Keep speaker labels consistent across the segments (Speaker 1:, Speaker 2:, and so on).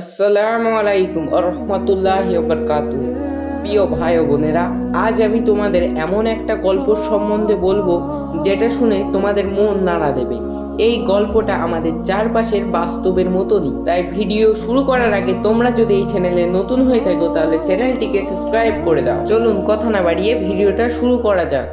Speaker 1: আসসালামু আলাইকুম রহমতুল্লাহ বরকাতু প্রিয় ভাই ও বোনেরা, আজ আমি তোমাদের এমন একটা গল্প সম্বন্ধে বলব, যেটা শুনে তোমাদের মন নাড়া দেবে। এই গল্পটা আমাদের চারপাশের বাস্তবের মতনই। তাই ভিডিও শুরু করার আগে তোমরা যদি এই চ্যানেলে নতুন হয়ে থাকো, তাহলে চ্যানেলটিকে সাবস্ক্রাইব করে দাও। চলুন, কথা না বাড়িয়ে ভিডিওটা শুরু করা যাক।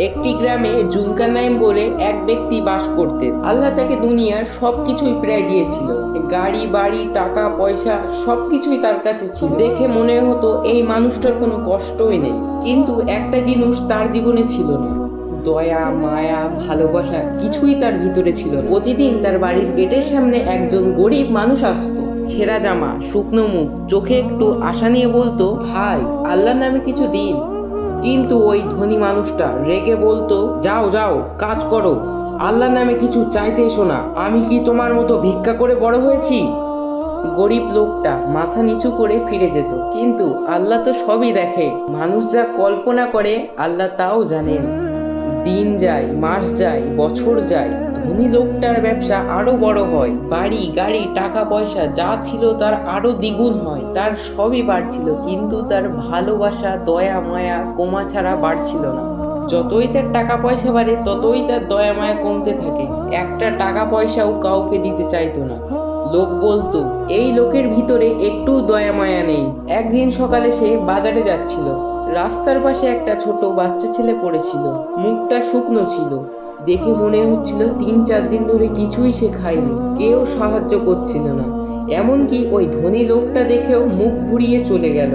Speaker 1: একটি গ্রামে জুলকানাইম বলে এক ব্যক্তি বাস করতেন। আল্লাহ তাকে দুনিয়ার সবকিছুই প্রায় দিয়েছিল। গাড়ি, বাড়ি, টাকা, পয়সা সবকিছুই তার কাছে ছিল। দেখে মনে হতো এই মানুষটার কোনো কষ্টই নেই। কিন্তু একটা জিনিস তার জীবনে ছিল না। দয়া, মায়া, ভালোবাসা কিছুই তার ভিতরে ছিল প্রতিদিন তার বাড়ির গেটের সামনে একজন গরিব মানুষ আসতো। ছেঁড়া জামা, শুকনো মুখ, চোখে একটু আশা নিয়ে বলতো, ভাই, আল্লাহর নামে কিছু দিন। কিন্তু ওই ধনী মানুষটা রেগে বলতো, যাও যাও, কাজ করো। আল্লাহর নামে কিছু চাইতে এসো না। আমি কি তোমার মতো ভিক্ষা করে বড় হয়েছি? গরিব লোকটা মাথা নিচু করে ফিরে যেত। কিন্তু আল্লাহ তো সবই দেখে। মানুষ যা কল্পনা করে, আল্লাহ তাও জানেন। দিন যায়, মাস যায়, বছর যায়, ধনী লোকটার ব্যবসা আরও বড় হয়, বাড়ি, গাড়ি, টাকা পয়সা যা ছিল তার আরও দ্বিগুণ হয়, তার সবই বাড়ছিল, কিন্তু তার ভালোবাসা, দয়া, মায়া কমা ছাড়া বাড়ছিল না। যতই তার টাকা পয়সা বাড়ে, ততই তার দয়া, মায়া কমতে থাকে। একটা টাকা পয়সাও কাউকে দিতে চাইতো না। লোক বলতো, এই লোকের ভিতরে একটু দয়া, মায়া নেই। একদিন সকালে সে বাজারে যাচ্ছিল। রাস্তার পাশে একটা ছোট বাচ্চা ছেলে পড়েছিল। মুখটা শুকনো ছিল। দেখে মনে হচ্ছিল তিন চার দিন ধরে কিছুই সে খায়নি। কেউ সাহায্য করছিল না। এমনকি ওই ধনী লোকটা দেখেও মুখ ঘুরিয়ে চলে গেল।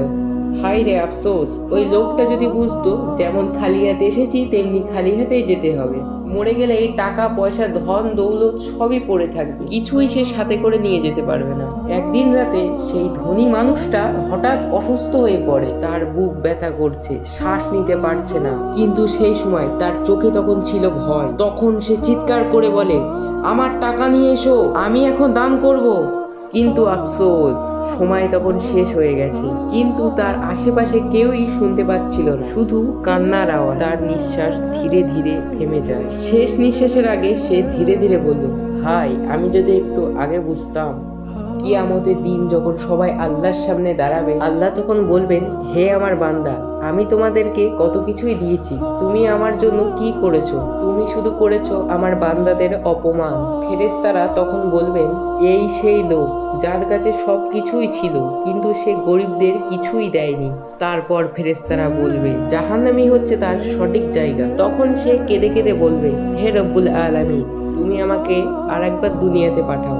Speaker 1: হাই রে আফসোস, ওই লোকটা যদি বুঝতো, যেমন খালি হাতে এসেছি, তেমনি খালি হাতেই যেতে হবে। মরে গেলে এই টাকা, পয়সা, ধন, দৌলত সবই পড়ে থাকবে। কিছুই সে সাথে করে নিয়ে যেতে পারবে না। একদিন রাতে সেই ধনী মানুষটা হঠাৎ অসুস্থ হয়ে পড়ে। তার বুক ব্যথা করছে, শ্বাস নিতে পারছে না। কিন্তু সেই সময় তার চোখে তখন ছিল ভয়। তখন সে চিৎকার করে বলে, আমার টাকা নিয়ে এসো, আমি এখন দান করব। কিন্তু আফসোস সময় তখন শেষ হয়ে গেছে। কিন্তু তার আশেপাশে কেউই শুনতে পাচ্ছিল না। শুধু কান্নার আওয়াজ। তার নিঃশ্বাস ধীরে ধীরে থেমে যায়। শেষ নিঃশ্বাসের আগে সে ধীরে ধীরে বলল, হাই, আমি যদি একটু আগে বুঝতাম কিয়ামতের দিন যখন সবাই আল্লাহর সামনে দাঁড়াবে, আল্লাহ তখন বলবেন, হে আমার বান্দা, আমি তোমাদেরকে কত কিছুই দিয়েছি। তুমি আমার জন্য কি করেছ? তুমি শুধু করেছ আমার বান্দাদের অপমান। ফেরেশতারা তখন বলবেন, এই সেই লোক, যার কাছে সব কিছুই ছিল, কিন্তু সে গরিবদের কিছুই দেয়নি। তারপর ফেরেশতারা বলবে, জাহান্নামি হচ্ছে তার সঠিক জায়গা। তখন সে কেঁদে কেঁদে বলবে, হে রব্বুল আলামী তুমি আমাকে আর একবার দুনিয়াতে পাঠাও।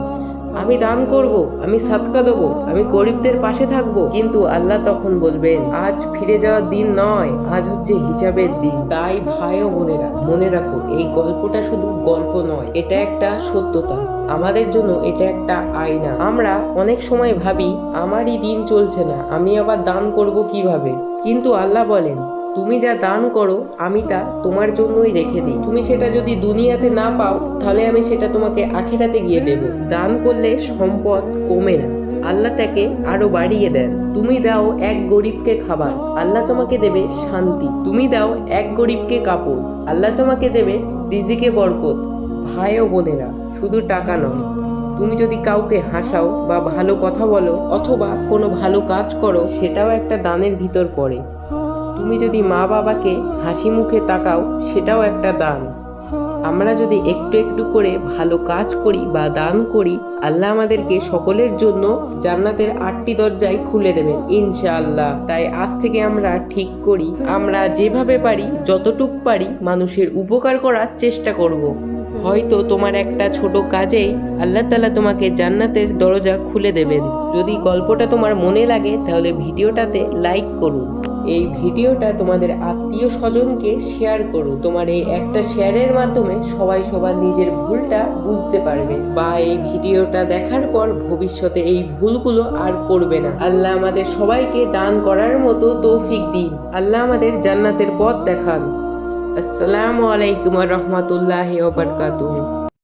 Speaker 1: আমি দান করব, আমি সাদকা দেবো, আমি গরিবদের পাশে থাকব। কিন্তু আল্লাহ তখন বলবেন, আজ ফিরে যাওয়ার দিন নয়, আজ হচ্ছে হিসাবের দিন। তাই ভাই ও বোনেরা, মনে রাখো, এই গল্পটা শুধু গল্প নয়, এটা একটা সত্যতা। আমাদের জন্য এটা একটা আয়না। আমরা অনেক সময় ভাবি, আমারই দিন চলছে না, আমি আবার দান করব কীভাবে? কিন্তু আল্লাহ বলেন তুমি যা দান করো, আমি তা তোমার জন্যই রেখে দিই। তুমি সেটা যদি দুনিয়াতে না পাও, তাহলে আমি সেটা তোমাকে আখেরাতে গিয়ে দেব। দান করলে সম্পদ কমে না। আল্লাহ তাকে আরও বাড়িয়ে দেন। তুমি দাও এক গরিবকে খাবার। আল্লাহ তোমাকে দেবে শান্তি। তুমি দাও এক গরিবকে কাপড়। আল্লাহ তোমাকে দেবে রিজিকে বরকত। ভাই ও বোনেরা, শুধু টাকা নয়। তুমি যদি কাউকে হাসাও বা ভালো কথা বলো অথবা কোনো ভালো কাজ করো, সেটাও একটা দানের ভিতর পড়ে। তুমি যদি মা বাবাকে হাসি মুখে তাকাও, সেটাও একটা দান। আমরা যদি একটু একটু করে ভালো কাজ করি বা দান করি আল্লাহ আমাদেরকে সকলের জন্য জান্নাতের আটটি দরজায় খুলে দেবেন, ইনশাআল্লাহ। তাই আজ থেকে আমরা ঠিক করি, আমরা যেভাবে পারি, যতটুক পারি মানুষের উপকার করার চেষ্টা করব। হয়তো তোমার একটা ছোট কাজেই আল্লাহ তালা তোমাকে জান্নাতের দরজা খুলে দেবেন। যদি গল্পটা তোমার মনে লাগে, তাহলে ভিডিওটাতে লাইক করুন। এই ভিডিওটা তোমাদের আত্মীয় স্বজনকে শেয়ার করো তোমার এই একটা শেয়ারের মাধ্যমে সবাই সবার নিজের ভুলটা বুঝতে পারবে। বা এই ভিডিওটা দেখার পর ভবিষ্যতে এই ভুলগুলো আর করবে না। আল্লাহ আমাদের সবাইকে দান করার মতো তৌফিক দিন। আল্লাহ আমাদের জান্নাতের পথ দেখান। আসসালামু আলাইকুম রহমতুল্লাহ বারকাতুহ।